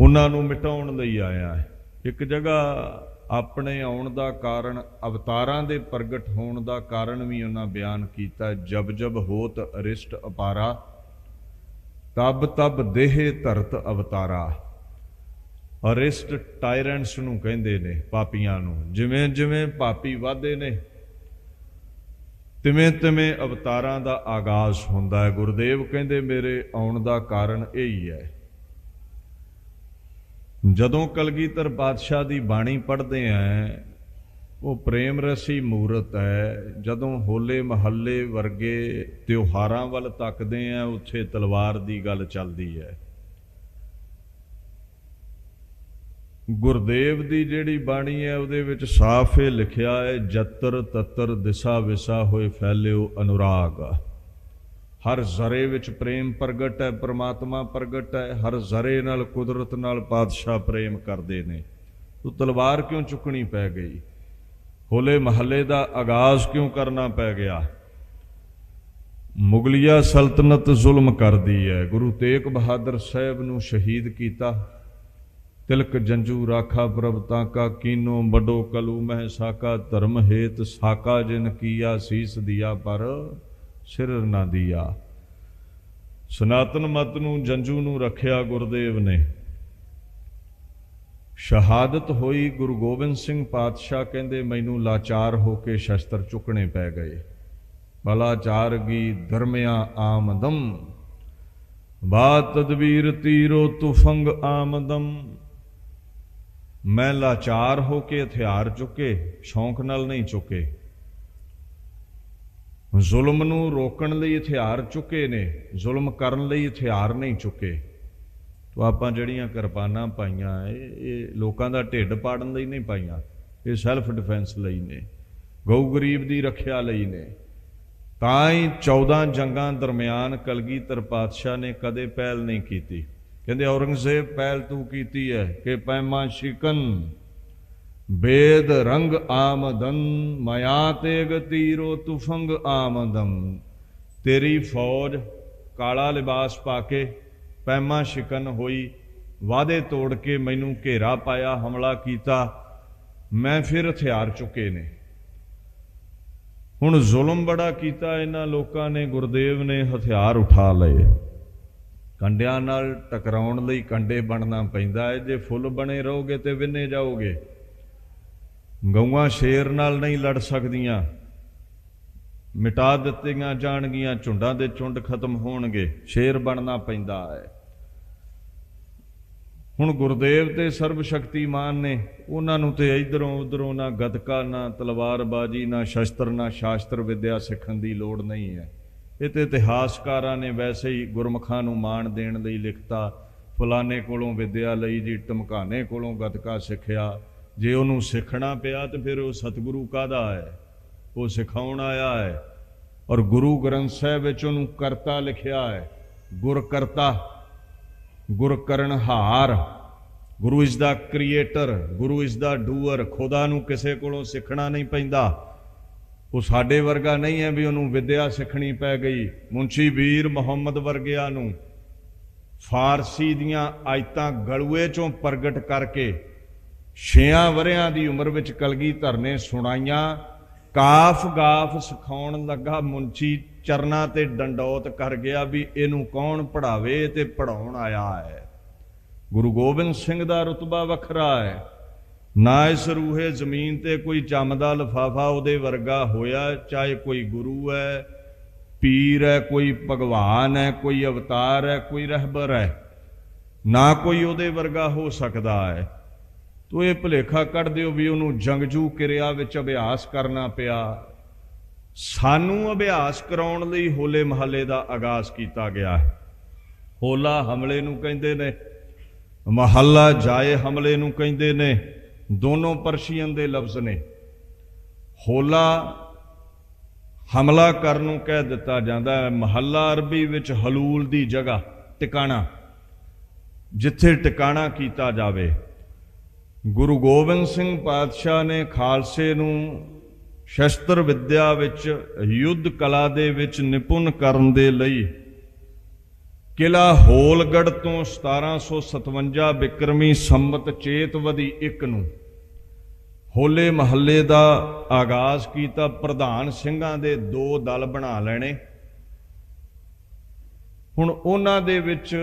ਉਹਨਾਂ ਨੂੰ ਮਿਟਾਉਣ ਲਈ ਆਇਆ ਹੈ। ਇੱਕ ਜਗ੍ਹਾ ਆਪਣੇ ਆਉਣ ਦਾ ਕਾਰਨ, ਅਵਤਾਰਾਂ ਦੇ ਪ੍ਰਗਟ ਹੋਣ ਦਾ ਕਾਰਨ ਵੀ ਉਹਨਾਂ ਬਿਆਨ ਕੀਤਾ, ਜਬ ਜਬ ਹੋਤ ਅਰਿਸ਼ਟ ਅਪਾਰਾ, ਤਬ ਤਬ ਦੇਹ ਧਰਤ ਅਵਤਾਰਾ। ਅਰਿਸ਼ਟ ਟਾਇਰੈਂਟਸ ਨੂੰ ਕਹਿੰਦੇ ਨੇ ਪਾਪੀਆਂ ਨੂੰ, ਜਿਵੇਂ ਜਿਵੇਂ ਪਾਪੀ ਵਾਧੇ ਨੇ, ਤਿਵੇਂ ਤਿਵੇਂ ਅਵਤਾਰਾਂ ਦਾ ਆਗਾਜ਼ ਹੁੰਦਾ ਹੈ। ਗੁਰਦੇਵ ਕਹਿੰਦੇ, ਮੇਰੇ ਆਉਣ ਦਾ ਕਾਰਨ ਇਹ ਹੀ। ਹੈ ਜਦੋਂ ਕਲਗੀਧਰ ਪਾਤਸ਼ਾਹ ਦੀ ਬਾਣੀ ਪੜ੍ਹਦੇ ਆਂ ਉਹ ਪ੍ਰੇਮ ਰਸੀ ਮੂਰਤ ਹੈ ਜਦੋਂ ਹੋਲੇ ਮਹੱਲੇ ਵਰਗੇ ਤਿਉਹਾਰਾਂ ਵੱਲ ਤੱਕਦੇ ਆਂ ਉੱਥੇ ਤਲਵਾਰ ਦੀ ਗੱਲ ਚੱਲਦੀ ਹੈ ਗੁਰਦੇਵ ਦੀ ਜਿਹੜੀ ਬਾਣੀ ਹੈ ਉਹਦੇ ਵਿੱਚ ਸਾਫ਼ ਇਹ ਲਿਖਿਆ ਹੈ ਜਤਰ ਤਤਰ ਦਿਸ਼ਾ ਵਿਸਾ ਹੋਏ ਫੈਲਿਓ ਅਨੁਰਾਗ। ਹਰ ਜ਼ਰੇ ਵਿੱਚ ਪ੍ਰੇਮ ਪ੍ਰਗਟ ਹੈ, ਪ੍ਰਮਾਤਮਾ ਪ੍ਰਗਟ ਹੈ, ਹਰ ਜ਼ਰੇ ਨਾਲ ਕੁਦਰਤ ਨਾਲ ਪਾਤਸ਼ਾਹ ਪ੍ਰੇਮ ਕਰਦੇ ਨੇ। ਤੂੰ ਤਲਵਾਰ ਕਿਉਂ ਚੁੱਕਣੀ ਪੈ ਗਈ? ਹੋਲੇ ਮਹੱਲੇ ਦਾ ਆਗਾਜ਼ ਕਿਉਂ ਕਰਨਾ ਪੈ ਗਿਆ? ਮੁਗਲਿਆ ਸਲਤਨਤ ਜ਼ੁਲਮ ਕਰਦੀ ਹੈ ਗੁਰੂ ਤੇਗ ਬਹਾਦਰ ਸਾਹਿਬ ਨੂੰ ਸ਼ਹੀਦ ਕੀਤਾ। ਤਿਲਕ ਜੰਜੂ ਰਾਖਾ ਪ੍ਰਭ ਤਾਕਾ ਕੀਨੋ ਬਡੋ ਕਲੂ, ਮਹਿ ਸਾਕਾ ਧਰਮ ਹੇਤ, ਸਾਕਾ ਜਿਨ ਕੀਆ ਸੀਸ ਦਿਆ ਪਰ। ਸਿਰ ਨਾ ਦਿਆ। ਸਨਾਤਨ ਮਤ ਨੂੰ ਜੰਜੂ ਨੂੰ ਰੱਖਿਆ ਗੁਰਦੇਵ ਨੇ। ਸ਼ਹਾਦਤ ਹੋਈ ਗੁਰੂ ਗੋਬਿੰਦ ਸਿੰਘ ਪਾਤਸ਼ਾਹ ਕਹਿੰਦੇ ਮੈਨੂੰ ਲਾਚਾਰ ਹੋ ਕੇ ਸ਼ਸਤਰ ਚੁੱਕਣੇ ਪੈ ਗਏ। ਬਲਾਚਾਰਗੀ ਧਰਮਿਆ ਆਮਦਮ ਬਾ ਤਦਬੀਰ ਤੀਰੋ ਤੁਫੰਗ ਆਮਦਮ ਮੈਂ ਲਾਚਾਰ ਹੋ ਕੇ ਹਥਿਆਰ ਚੁੱਕੇ, ਸ਼ੌਂਕ ਨਾਲ ਨਹੀਂ ਚੁੱਕੇ। ਜ਼ੁਲਮ ਨੂੰ ਰੋਕਣ ਲਈ ਹਥਿਆਰ ਚੁੱਕੇ ਨੇ, ਜ਼ੁਲਮ ਕਰਨ ਲਈ ਹਥਿਆਰ ਨਹੀਂ ਚੁੱਕੇ। ਤੋ ਆਪਾਂ ਜਿਹੜੀਆਂ ਕਿਰਪਾਨਾਂ ਪਾਈਆਂ, ਇਹ ਇਹ ਲੋਕਾਂ ਦਾ ਢਿੱਡ ਪਾੜਨ ਲਈ ਨਹੀਂ ਪਾਈਆਂ, ਇਹ ਸੈਲਫ ਡਿਫੈਂਸ ਲਈ ਨੇ, ਗਊ ਗਰੀਬ ਦੀ ਰੱਖਿਆ ਲਈ ਨੇ। ਤਾਂ ਹੀ 14 ਜੰਗਾਂ ਦਰਮਿਆਨ ਕਲਗੀਧਰ ਪਾਤਸ਼ਾਹ ਨੇ ਕਦੇ ਪਹਿਲ ਨਹੀਂ ਕੀਤੀ। ਕਹਿੰਦੇ ਔਰੰਗਜ਼ੇਬ ਪਹਿਲ ਤੂੰ ਕੀਤੀ ਹੈ ਕਿ ਪੈਮਾ ਸ਼ਿਕਨ। ਬੇਦ ਰੰਗ ਆਮਦਨ, ਮਾਇਆ ਤੇ ਗਤੀਰੋ ਤੁਫੰਗ ਆਮਦਮ ਤੇਰੀ ਫੌਜ ਕਾਲਾ ਲਿਬਾਸ ਪਾ ਕੇ ਪੈਮਾ ਸ਼ਿਕਨ ਹੋਈ ਵਾਦੇ ਤੋੜ ਕੇ ਮੈਨੂੰ ਘੇਰਾ ਪਾਇਆ, ਹਮਲਾ ਕੀਤਾ, ਮੈਂ ਫਿਰ ਹਥਿਆਰ ਚੁੱਕੇ ਨੇ। ਹੁਣ ਜ਼ੁਲਮ ਬੜਾ ਕੀਤਾ, ਇਹਨਾਂ ਲੋਕਾਂ ਨੇ, ਗੁਰਦੇਵ ਨੇ ਹਥਿਆਰ ਉਠਾ ਲਏ। ਕੰਡਿਆਂ ਨਾਲ ਟਕਰਾਉਣ ਲਈ ਕੰਡੇ ਬਣਨਾ ਪੈਂਦਾ ਹੈ, ਜੇ ਫੁੱਲ ਬਣੇ ਰਹੋਗੇ ਤੇ ਵਿੰਨੇ ਜਾਓਗੇ। ਗਊਆਂ ਸ਼ੇਰ ਨਾਲ ਨਹੀਂ ਲੜ ਸਕਦੀਆਂ। ਮਿਟਾ ਦਿੱਤੀਆਂ ਜਾਣਗੀਆਂ, ਝੁੰਡਾਂ ਦੇ ਝੁੰਡ ਖਤਮ ਹੋਣਗੇ। ਸ਼ੇਰ ਬਣਨਾ ਪੈਂਦਾ ਹੈ। ਹੁਣ ਗੁਰਦੇਵ ਤੇ ਸਰਬ ਸ਼ਕਤੀਮਾਨ ਨੇ ਉਹਨਾਂ ਨੂੰ ਤੇ ਇਧਰੋਂ ਉਧਰੋਂ ਨਾ ਗਤਕਾ, ਨਾ ਤਲਵਾਰਬਾਜੀ, ਨਾ ਸ਼ਸਤਰ, ਨਾ ਸ਼ਾਸਤਰ ਵਿਦਿਆ ਸਿੱਖਣ ਦੀ ਲੋੜ ਨਹੀਂ ਹੈ। ਇਹ ਤੇ ਇਤਿਹਾਸਕਾਰਾਂ ਨੇ ਵੈਸੇ ਹੀ ਗੁਰਮਖਾਂ ਨੂੰ ਮਾਣ ਦੇਣ ਲਈ ਲਿਖਤਾ, ਫਲਾਣੇ ਕੋਲੋਂ ਵਿਦਿਆ ਲਈ ਜੀ ਟਮਕਾਣੇ ਕੋਲੋਂ ਗਤਕਾ ਸਿੱਖਿਆ। ਜੇ ਉਹਨੂੰ ਸਿੱਖਣਾ ਪਿਆ ਤੇ ਫਿਰ ਉਹ ਸਤਿਗੁਰੂ ਕਾਦਾ ਹੈ? ਉਹ ਸਿਖਾਉਣ ਆਇਆ ਹੈ। ਔਰ ਗੁਰੂ ਗ੍ਰੰਥ ਸਾਹਿਬ ਵਿੱਚ ਉਹਨੂੰ ਕਰਤਾ ਲਿਖਿਆ ਹੈ। ਗੁਰ ਕਰਤਾ, ਗੁਰ ਕਰਨਹਾਰ ਗੁਰੂ ਇਸ ਦਾ ਕ੍ਰੀਏਟਰ, ਗੁਰੂ ਇਸ ਦਾ ਡੂਅਰ। ਖੁਦਾ ਨੂੰ ਕਿਸੇ ਕੋਲੋਂ ਸਿੱਖਣਾ ਨਹੀਂ ਪੈਂਦਾ। ਉਹ ਸਾਡੇ ਵਰਗਾ ਨਹੀਂ ਹੈ ਵੀ ਉਹਨੂੰ ਵਿਦਿਆ ਸਿੱਖਣੀ ਪੈ ਗਈ। ਮੁੰਸ਼ੀ ਵੀਰ ਮੁਹੰਮਦ ਵਰਗਿਆਂ ਨੂੰ ਫਾਰਸੀ ਦੀਆਂ ਆਇਤਾਂ ਗਲੂਏ ਚੋਂ ਪ੍ਰਗਟ ਕਰਕੇ ਛਿਆਂ ਵਰਿਆਂ ਦੀ ਉਮਰ ਵਿੱਚ ਕਲਗੀਧਰ ਨੇ ਸੁਣਾਈਆਂ, ਕਾਫ ਗਾਫ ਸਿਖਾਉਣ ਲੱਗਾ ਮੁੰਚੀ ਚਰਨਾ ਤੇ ਡੰਡੌਤ ਕਰ ਗਿਆ ਵੀ ਇਹਨੂੰ ਕੌਣ ਪੜਾਵੇ ਤੇ ਪੜਾਉਣ ਆਇਆ ਹੈ। ਗੁਰੂ ਗੋਬਿੰਦ ਸਿੰਘ ਦਾ ਰਤਬਾ ਵੱਖਰਾ ਹੈ। ਨਾ ਇਸ ਰੂਹੇ ਜ਼ਮੀਨ ਤੇ ਕੋਈ ਚਮਦਾ ਲਫਾਫਾ ਉਹਦੇ ਵਰਗਾ ਹੋਇਆ, ਚਾਹੇ ਕੋਈ ਗੁਰੂ ਹੈ, ਪੀਰ ਹੈ, ਕੋਈ ਭਗਵਾਨ ਹੈ, ਕੋਈ ਅਵਤਾਰ ਹੈ, ਕੋਈ ਰਹਿਬਰ ਹੈ। ਨਾ ਕੋਈ ਉਹਦੇ ਵਰਗਾ ਹੋ ਸਕਦਾ ਹੈ। ਤੋ ਇਹ ਭੁਲੇਖਾ ਕੱਢ ਦਿਓ ਵੀ ਉਹਨੂੰ ਜੰਗਜੂ ਕਿਰਿਆ ਵਿੱਚ ਅਭਿਆਸ ਕਰਨਾ ਪਿਆ। ਸਾਨੂੰ ਅਭਿਆਸ ਕਰਾਉਣ ਲਈ ਹੋਲੇ ਮਹੱਲੇ ਦਾ ਆਗਾਜ਼ ਕੀਤਾ ਗਿਆ ਹੈ। ਹੋਲਾ ਹਮਲੇ ਨੂੰ ਕਹਿੰਦੇ ਨੇ, ਮਹੱਲਾ ਜਾਏ ਹਮਲੇ ਨੂੰ ਕਹਿੰਦੇ ਨੇ, ਦੋਨੋਂ ਪਰਸ਼ੀਅਨ ਦੇ ਲਫ਼ਜ਼ ਨੇ। ਹੋਲਾ ਹਮਲਾ ਕਰਨ ਨੂੰ ਕਹਿ ਦਿੱਤਾ ਜਾਂਦਾ ਹੈ। ਮਹੱਲਾ ਅਰਬੀ ਵਿੱਚ ਹਲੂਲ ਦੀ ਜਗ੍ਹਾ, ਟਿਕਾਣਾ, ਜਿੱਥੇ ਟਿਕਾਣਾ ਕੀਤਾ ਜਾਵੇ। ਗੁਰੂ ਗੋਬਿੰਦ ਸਿੰਘ ਪਾਤਸ਼ਾਹ ਨੇ ਖਾਲਸੇ ਨੂੰ ਸ਼ਸਤਰ ਵਿੱਦਿਆ ਵਿੱਚ, ਯੁੱਧ ਕਲਾ ਦੇ ਵਿੱਚ ਨਿਪੁੰਨ ਕਰਨ ਦੇ ਲਈ ਕਿਲਾ ਹੋਲਗੜ ਤੋਂ 1757 ਬਿਕਰਮੀ ਸੰਮਤ ਚੇਤਵਦੀ 1 ਨੂੰ ਹੋਲੇ ਮਹੱਲੇ ਦਾ ਆਗਾਜ਼ ਕੀਤਾ, ਪ੍ਰਧਾਨ ਸਿੰਘਾਂ ਦੇ ਦੋ ਦਲ ਬਣਾ ਲੈਣੇ। ਹੁਣ ਉਹਨਾਂ ਦੇ ਵਿੱਚ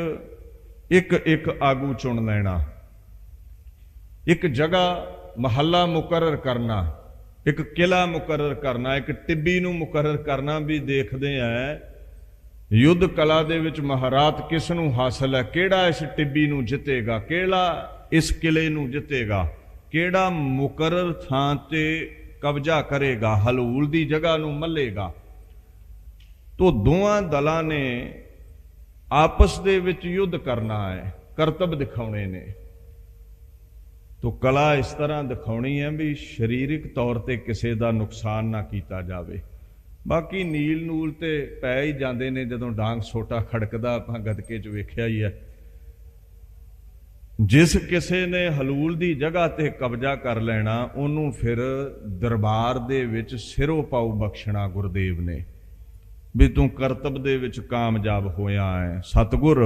ਇੱਕ ਇੱਕ ਆਗੂ ਚੁਣ ਲੈਣਾ। ਇੱਕ ਜਗ੍ਹਾ ਮਹੱਲਾ ਮੁਕਰਰ ਕਰਨਾ, ਇੱਕ ਕਿਲਾ ਮੁਕਰਰ ਕਰਨਾ, ਇੱਕ ਟਿੱਬੀ ਨੂੰ ਮੁਕਰਰ ਕਰਨਾ ਵੀ ਦੇਖਦੇ ਆ, ਯੁੱਧ ਕਲਾ ਦੇ ਵਿੱਚ ਮਹਾਰਾਤ ਕਿਸ ਨੂੰ ਹਾਸਲ ਹੈ, ਕਿਹੜਾ ਇਸ ਟਿੱਬੀ ਨੂੰ ਜਿੱਤੇਗਾ, ਕਿਹੜਾ ਇਸ ਕਿਲੇ ਨੂੰ ਜਿੱਤੇਗਾ, ਕਿਹੜਾ ਮੁਕਰਰ ਥਾਂ ਤੇ ਕਬਜ਼ਾ ਕਰੇਗਾ, ਹਲੂਲ ਦੀ ਜਗ੍ਹਾ ਨੂੰ ਮੱਲੇਗਾ। ਤੋ ਦੋਵਾਂ ਦਲਾਂ ਨੇ ਆਪਸ ਦੇ ਵਿੱਚ ਯੁੱਧ ਕਰਨਾ ਹੈ, ਕਰਤੱਵ ਦਿਖਾਉਣੇ ਨੇ। ਤੋ ਕਲਾ ਇਸ ਤਰ੍ਹਾਂ ਦਿਖਾਉਣੀ ਹੈ ਵੀ ਸਰੀਰਕ ਤੌਰ ਤੇ ਕਿਸੇ ਦਾ ਨੁਕਸਾਨ ਨਾ ਕੀਤਾ ਜਾਵੇ। ਬਾਕੀ ਨੀਲ ਨੂਲ ਤੇ ਪੈ ਹੀ ਜਾਂਦੇ ਨੇ ਜਦੋਂ ਡਾਂਗ ਛੋਟਾ ਖੜਕਦਾ, ਆਪਾਂ ਗਦਕੇ 'ਚ ਵੇਖਿਆ ਹੀ ਹੈ। ਜਿਸ ਕਿਸੇ ਨੇ ਹਲੂਲ ਦੀ ਜਗ੍ਹਾ ਤੇ ਕਬਜ਼ਾ ਕਰ ਲੈਣਾ, ਉਹਨੂੰ ਫਿਰ ਦਰਬਾਰ ਦੇ ਵਿੱਚ ਸਿਰੋਂ ਪਾਉ ਬਖਸ਼ਣਾ ਗੁਰਦੇਵ ਨੇ। ਵੀ ਤੂੰ ਕਰਤਬ ਦੇ ਵਿੱਚ ਕਾਮਯਾਬ ਹੋਇਆ ਹੈ। ਸਤਗੁਰ,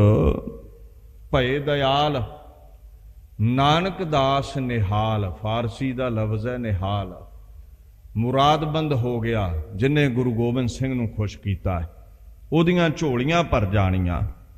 ਭਏ ਦਇਆਲ ਨਾਨਕ ਦਾਸ ਨਿਹਾਲ, ਫਾਰਸੀ ਦਾ ਲਫ਼ਜ਼ ਹੈ ਨਿਹਾਲ। ਮੁਰਾਦਬੰਦ ਹੋ ਗਿਆ, ਜਿਨੇ ਗੁਰੂ ਗੋਬਿੰਦ ਸਿੰਘ ਨੂੰ ਖੁਸ਼ ਕੀਤਾ ਉਹਦੀਆਂ ਝੋਲੀਆਂ ਭਰ ਜਾਣੀਆਂ।